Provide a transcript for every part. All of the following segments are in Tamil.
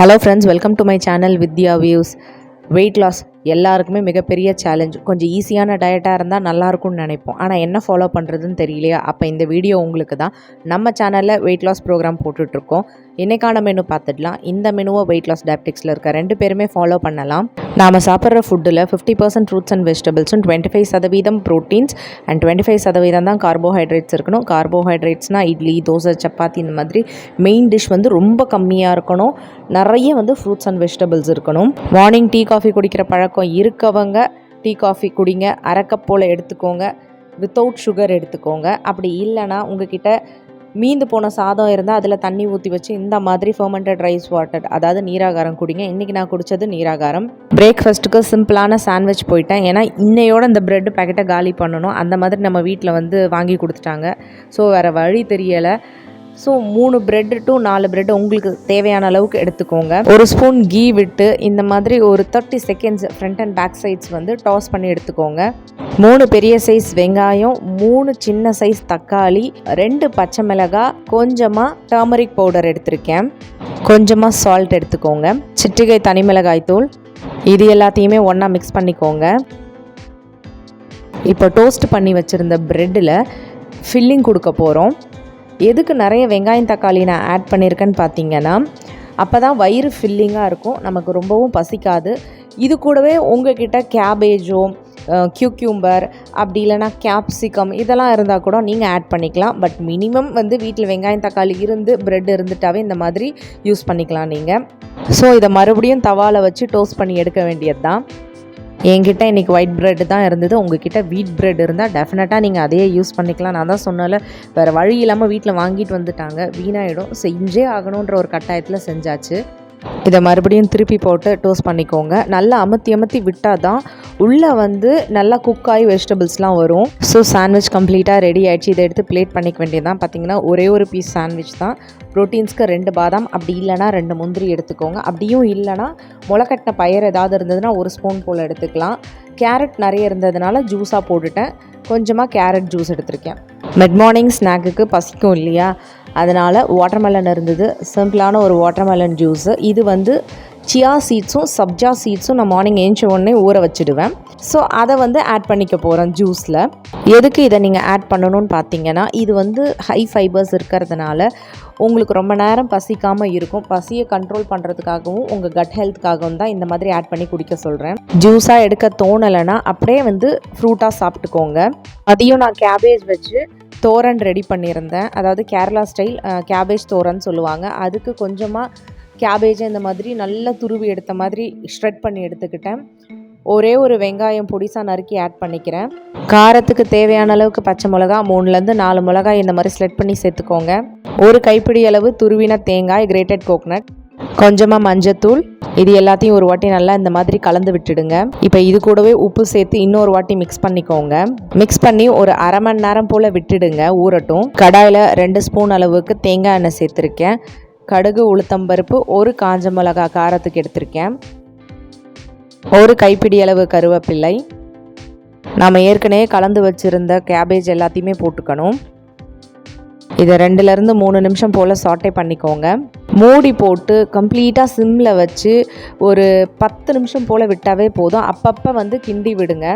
Hello friends welcome to my channel Vidya views weight loss எல்லாருக்குமே மிகப்பெரிய சேலஞ்ச் கொஞ்சம் ஈஸியான டயட்டாக இருந்தால் நல்லாயிருக்கும்னு நினைப்போம். ஆனால் என்ன ஃபாலோ பண்ணுறதுன்னு தெரியலையா? அப்போ இந்த வீடியோ உங்களுக்கு தான். நம்ம சேனலில் வெயிட் லாஸ் ப்ரோக்ராம் போட்டுட்ருக்கோம். இன்றைக்கான மெனு பார்த்துடலாம். இந்த மெனுவை வெயிட் லாஸ் டேப்டிக்ஸில் இருக்க ரெண்டு பேருமே ஃபாலோ பண்ணலாம். நாம் சாப்பிட்ற ஃபுட்டில் ஃபிஃப்டி பர்சன்ட் ஃப்ரூட்ஸ் அண்ட் வெஜிடபிள்ஸும் டுவெண்ட்டி ஃபைவ் சதவீதம் ப்ரோட்டீன்ஸ் அண்ட் டுவெண்ட்டி ஃபைவ் சதவீதம் தான் கார்போஹைட்ரேட்ஸ் இருக்கணும். கார்போஹைட்ரேட்ஸ்னால் இட்லி தோசை சப்பாத்தி இந்த மாதிரி மெயின் டிஷ் வந்து ரொம்ப கம்மியாக இருக்கணும். நிறைய வந்து ஃப்ரூட்ஸ் அண்ட் வெஜிடபிள்ஸ் இருக்கணும். மார்னிங் டீ காஃபி குடிக்கிற பழக்கம் இருக்கவங்க டீ காஃபி குடிங்க. அரை போல் எடுத்துக்கோங்க. வித்தவுட் சுகர் எடுத்துக்கோங்க. அப்படி இல்லைன்னா உங்ககிட்ட மீந்து போன சாதம் இருந்தால் அதில் தண்ணி ஊற்றி வச்சு இந்த மாதிரி ஃபர்மெண்டட் ரைஸ் வாட்டர் அதாவது நீராகாரம் குடிங்க. இன்றைக்கி நான் குடித்தது நீராகாரம். பிரேக்ஃபாஸ்ட்டுக்கு சிம்பிளான சாண்ட்விச் போயிட்டேன். ஏன்னா இன்னையோட இந்த ப்ரெட்டு பேக்கெட்டை காலி பண்ணணும். அந்த மாதிரி நம்ம வீட்டில் வந்து வாங்கி கொடுத்துட்டாங்க. ஸோ வேறு வழி தெரியலை. ஸோ மூணு பிரெட் டு நாலு பிரெட் உங்களுக்கு தேவையான அளவுக்கு எடுத்துக்கோங்க. ஒரு ஸ்பூன் கீ விட்டு இந்த மாதிரி ஒரு thirty seconds front and back sides வந்து டாஸ் பண்ணி எடுத்துக்கோங்க. மூணு பெரிய சைஸ் வெங்காயம் மூணு சின்ன சைஸ் தக்காளி ரெண்டு பச்சை மிளகாய் கொஞ்சமாக டர்மரிக் பவுடர் எடுத்திருக்கேன். கொஞ்சமாக சால்ட் எடுத்துக்கோங்க. சிட்டிகை தனி மிளகாய் தூள். இது எல்லாத்தையுமே ஒன்றா மிக்ஸ் பண்ணிக்கோங்க. இப்போ டோஸ்ட் பண்ணி வச்சுருந்த ப்ரெட்டில் ஃபில்லிங் கொடுக்க போகிறோம் எதுக்கு நிறைய வெங்காயம் தக்காளி நான் ஆட் பண்ணியிருக்கேன்னு பார்த்தீங்கன்னா அப்போ தான் வயிறு ஃபில்லிங்காக இருக்கும். நமக்கு ரொம்பவும் பசிக்காது. இது கூடவே உங்ககிட்ட கேபேஜோ கியூக்யூம்பர் அப்படி இல்லைனா கேப்சிகம் இதெல்லாம் இருந்தால் கூட நீங்கள் ஆட் பண்ணிக்கலாம். பட் மினிமம் வந்து வீட்டில் வெங்காயம் தக்காளி இருந்து ப்ரெட் இருந்துட்டாவே இந்த மாதிரி யூஸ் பண்ணிக்கலாம் நீங்கள் ஸோ இதை மறுபடியும் தவாவில் வச்சு டோஸ்ட் பண்ணி எடுக்க வேண்டியது தான் என்கிட்ட இன்றைக்கி ஒயிட் பிரெட் தான் இருந்தது. உங்ககிட்ட வீட் பிரெட் இருந்தால் டெஃபினட்டாக நீங்கள் அதையே யூஸ் பண்ணிக்கலாம். நான் தான் சொன்னால வேறு வழி இல்லாமல் வீட்டில் வாங்கிட்டு வந்துட்டாங்க. வீணாயிடும். செஞ்சே ஆகணுன்ற ஒரு கட்டாயத்தில் செஞ்சாச்சு. இதை மறுபடியும் திருப்பி போட்டு டோஸ்ட் பண்ணிக்கோங்க. நல்லா அமுத்தி அமுத்தி விட்டால் தான் உள்ளே வந்து நல்லா குக் ஆகி வெஜிடபிள்ஸ்லாம் வரும். ஸோ சாண்ட்விச் கம்ப்ளீட்டாக ரெடி ஆகிடுச்சு இதை எடுத்து பிளேட் பண்ணிக்க வேண்டியதான் பார்த்தீங்கன்னா ஒரே ஒரு பீஸ் சாண்ட்விச் தான். ப்ரோட்டீன்ஸ்க்கு ரெண்டு பாதாம் அப்படி இல்லைனா ரெண்டு முந்திரி எடுத்துக்கோங்க. அப்படியும் இல்லைனா முளைக்கட்டின பயிர் ஏதாவது இருந்ததுன்னா ஒரு ஸ்பூன் போல் எடுத்துக்கலாம். கேரட் நிறைய இருந்ததுனால ஜூஸாக போட்டுட்டேன். கொஞ்சமாக கேரட் ஜூஸ் எடுத்திருக்கேன். மிட் மார்னிங் ஸ்நாக்குக்கு பசிக்கும் இல்லையா? அதனால் வாட்டர்மெலன் இருந்தது. சிம்பிளான ஒரு வாட்டர்மெலன் ஜூஸு இது வந்து சியா சீட்ஸும் சப்ஜா சீட்ஸும் நான் மார்னிங் ஏஞ்ச உடனே ஊற வச்சுடுவேன். ஸோ அதை வந்து ஆட் பண்ணிக்க போகிறேன் ஜூஸில் எதுக்கு இதை நீங்கள் ஆட் பண்ணணும்னு பார்த்தீங்கன்னா இது வந்து ஹை ஃபைபர்ஸ் இருக்கிறதுனால உங்களுக்கு ரொம்ப நேரம் பசிக்காமல் இருக்கும். பசியை கண்ட்ரோல் பண்ணுறதுக்காகவும் உங்கள் கட் ஹெல்த்துக்காகவும் தான் இந்த மாதிரி ஆட் பண்ணி குடிக்க சொல்கிறேன் ஜூஸாக எடுக்க தோணலைன்னா அப்படியே வந்து ஃப்ரூட்டாக சாப்பிட்டுக்கோங்க. அதையும் நான் கேபேஜ் வச்சு தோரன் ரெடி பண்ணியிருந்தேன். அதாவது கேரளா ஸ்டைல் கேபேஜ் தோரன் சொல்லுவாங்க. அதுக்கு கொஞ்சமாக கேபேஜை இந்த மாதிரி நல்லா துருவி எடுத்த மாதிரி ஷ்ரெட் பண்ணி எடுத்துக்கிட்டேன். ஒரே ஒரு வெங்காயம் பொடிசாக நறுக்கி ஆட் பண்ணிக்கிறேன். காரத்துக்கு தேவையான அளவுக்கு பச்சை மிளகா மூணுலேருந்து நாலு மிளகாய் இந்த மாதிரி ஸ்லெட் பண்ணி சேர்த்துக்கோங்க. ஒரு கைப்பிடி அளவு துருவின தேங்காய் கிரேட்டட் கோக்னட் கொஞ்சமாக மஞ்சத்தூள். இது எல்லாத்தையும் ஒரு வாட்டி நல்லா இந்த மாதிரி கலந்து விட்டுடுங்க. இப்போ இது கூடவே உப்பு சேர்த்து இன்னொரு வாட்டி மிக்ஸ் பண்ணிக்கோங்க. மிக்ஸ் பண்ணி ஒரு அரை மணி நேரம் போல் விட்டுடுங்க ஊறட்டும். கடாயில் ரெண்டு ஸ்பூன் அளவுக்கு தேங்காய் எண்ணெய் சேர்த்துருக்கேன். கடுகு உளுத்தம்பருப்பு ஒரு காஞ்ச மிளகா காரத்துக்கு எடுத்திருக்கேன். ஒரு கைப்பிடி அளவு கருவேப்பிள்ளை நாம் ஏற்கனவே கலந்து வச்சுருந்த கேபேஜ் எல்லாத்தையுமே போட்டுக்கணும். இதை ரெண்டுலேருந்து மூணு நிமிஷம் போல் சாட்டை பண்ணிக்கோங்க. மூடி போட்டு கம்ப்ளீட்டாக சிம்மில் வச்சு ஒரு பத்து நிமிஷம் போல் விட்டாவே போதும். அப்பப்போ வந்து கிண்டி விடுங்க.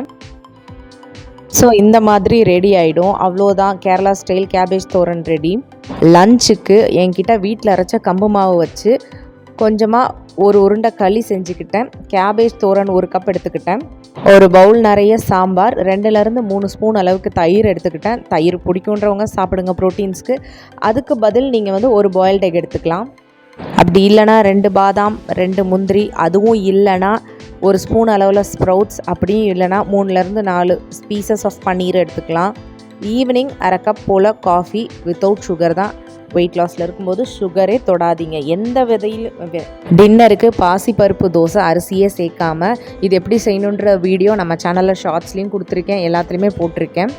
ஸோ இந்த மாதிரி ரெடி ஆகிடும் அவ்வளோதான். Kerala style cabbage thoran ready லஞ்சுக்கு என்கிட்ட வீட்டில் அரைச்ச கம்பு மாவு வச்சு கொஞ்சமாக ஒரு உருண்டை களி செஞ்சுக்கிட்டேன். கேபேஜ் தோரன் ஒரு கப் எடுத்துக்கிட்டேன். ஒரு பவுல் நிறைய சாம்பார் ரெண்டுலேருந்து மூணு ஸ்பூன் அளவுக்கு தயிர் எடுத்துக்கிட்டேன். தயிர் பிடிக்குன்றவங்க சாப்பிடுங்க ப்ரோட்டீன்ஸ்க்கு அதுக்கு பதில் நீங்கள் வந்து ஒரு பாயில்ட் எக் எடுத்துக்கலாம். அப்படி இல்லைனா ரெண்டு பாதாம் ரெண்டு முந்திரி அதுவும் இல்லைனா ஒரு ஸ்பூன் அளவில் ஸ்ப்ரவுட்ஸ் அப்படியும் இல்லைனா மூணுலேருந்து நாலு பீசஸ் ஆஃப் பன்னீர் எடுத்துக்கலாம். ஈவினிங் அரை கப் போல் காஃபி வித்தவுட் சுகர் தான். வெயிட் லாஸில் இருக்கும்போது சுகரே தொடாதீங்க. எந்த விதையில் டின்னருக்கு பாசிப்பருப்பு தோசை அரிசியே சேர்க்காம இது எப்படி செய்யணுன்ற வீடியோ நம்ம சேனலில் ஷார்ட்ஸ்லேயும் கொடுத்துருக்கேன். எல்லாத்துலேயுமே போட்டிருக்கேன்.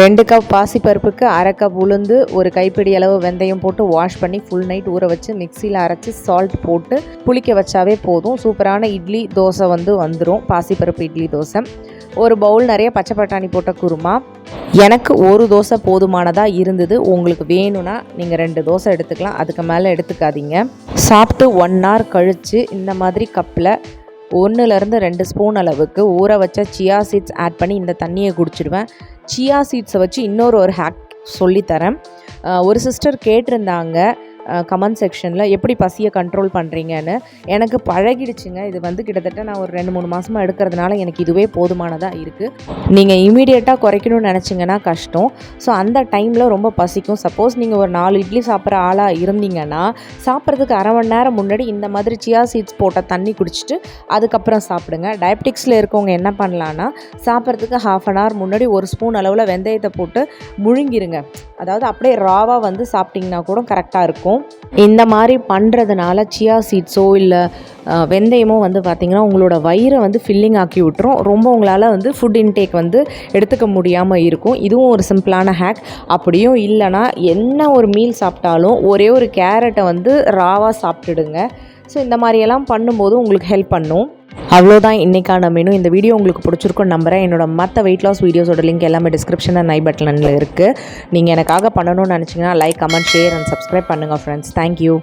ரெண்டு கப் பாசிப்பருப்புக்கு அரை கப் உளுந்து ஒரு கைப்பிடி அளவு வெந்தயம் போட்டு வாஷ் பண்ணி ஃபுல் நைட் ஊற வச்சு மிக்சியில் அரைச்சி சால்ட் போட்டு புளிக்க வச்சாவே போதும். சூப்பரான இட்லி தோசை வந்து வந்துடும் பாசிப்பருப்பு இட்லி தோசை. ஒரு பவுல் நிறைய பச்சை பட்டாணி போட்ட குருமா. எனக்கு ஒரு தோசை போதுமானதாக இருந்தது. உங்களுக்கு வேணும்னா நீங்கள் ரெண்டு தோசை எடுத்துக்கலாம். அதுக்கு மேலே எடுத்துக்காதீங்க. சாப்பிட்டு ஒன் ஹவர் கழித்து இந்த மாதிரி கப்பில் ஒன்றுலேருந்து ரெண்டு ஸ்பூன் அளவுக்கு ஊற வச்ச சியா சீட்ஸ் ஆட் பண்ணி இந்த தண்ணியை குடிச்சிடுவேன். சியா சீட்ஸை வச்சு இன்னொரு ஒரு ஹேக் சொல்லித்தரேன். ஒரு சிஸ்டர் கேட்டிருந்தாங்க. கமெண்ட் செக்ஷனில் எப்படி பசியை கண்ட்ரோல் பண்ணுறீங்கன்னு எனக்கு பழகிடுச்சுங்க. இது வந்து கிட்டத்தட்ட நான் ஒரு ரெண்டு மூணு மாதமாக எடுக்கிறதுனால எனக்கு இதுவே போதுமானதாக இருக்குது நீங்கள் இமீடியட்டாக குறைக்கணும்னு நினச்சிங்கன்னா கஷ்டம். ஸோ அந்த டைமில் ரொம்ப பசிக்கும். சப்போஸ் நீங்கள் ஒரு நாலு இட்லி சாப்பிட்ற ஆளாக இருந்தீங்கன்னா சாப்பிட்றதுக்கு அரை மணி நேரம் முன்னாடி இந்த மாதிரி சியா சீட்ஸ் போட்ட தண்ணி குடிச்சிட்டு அதுக்கப்புறம் சாப்பிடுங்க. டயபெட்டிக்ஸில் இருக்கவங்க என்ன பண்ணலான்னா சாப்பிட்றதுக்கு ஹாஃப் அன் ஹவர் முன்னாடி ஒரு ஸ்பூன் அளவில் வெந்தயத்தை போட்டு முழுங்கிருங்க. அதாவது அப்படியே ராவாக வந்து சாப்பிட்டிங்கன்னா கூட கரெக்டாக இருக்கும். இந்த மாதிரி பண்ணுறதுனால சியா சீட்ஸோ இல்லை வெந்தயமோ வந்து பார்த்திங்கன்னா உங்களோட வயிறை வந்து ஃபில்லிங் ஆக்கி விட்டுரும். ரொம்ப உங்களால் வந்து ஃபுட் இன்டேக் வந்து எடுத்துக்க முடியாமல் இருக்கும். இதுவும் ஒரு சிம்பிளான ஹேக் அப்படியும் இல்லைன்னா என்ன ஒரு மீல் சாப்பிட்டாலும் ஒரே ஒரு கேரட்டை வந்து ராவாக சாப்பிட்டுடுங்க. ஸோ இந்த மாதிரியெல்லாம் பண்ணும்போது உங்களுக்கு ஹெல்ப் பண்ணும். அவ்வளோதான் இன்றைக்கான மெனு இந்த வீடியோ உங்களுக்கு பிடிச்சிருக்கும்னு நம்புறேன். என்னோட மற்ற வெயிட் லாஸ் வீடியோஸோட லிங்க் எல்லாமே டிஸ்கிரிப்ஷனில் நை பட்டனில் இருக்குது நீங்கள் எனக்காக பண்ணணும்னு நினச்சிங்கன்னா like comment share and subscribe பண்ணுங்கள் ஃப்ரெண்ட்ஸ் தேங்க்யூ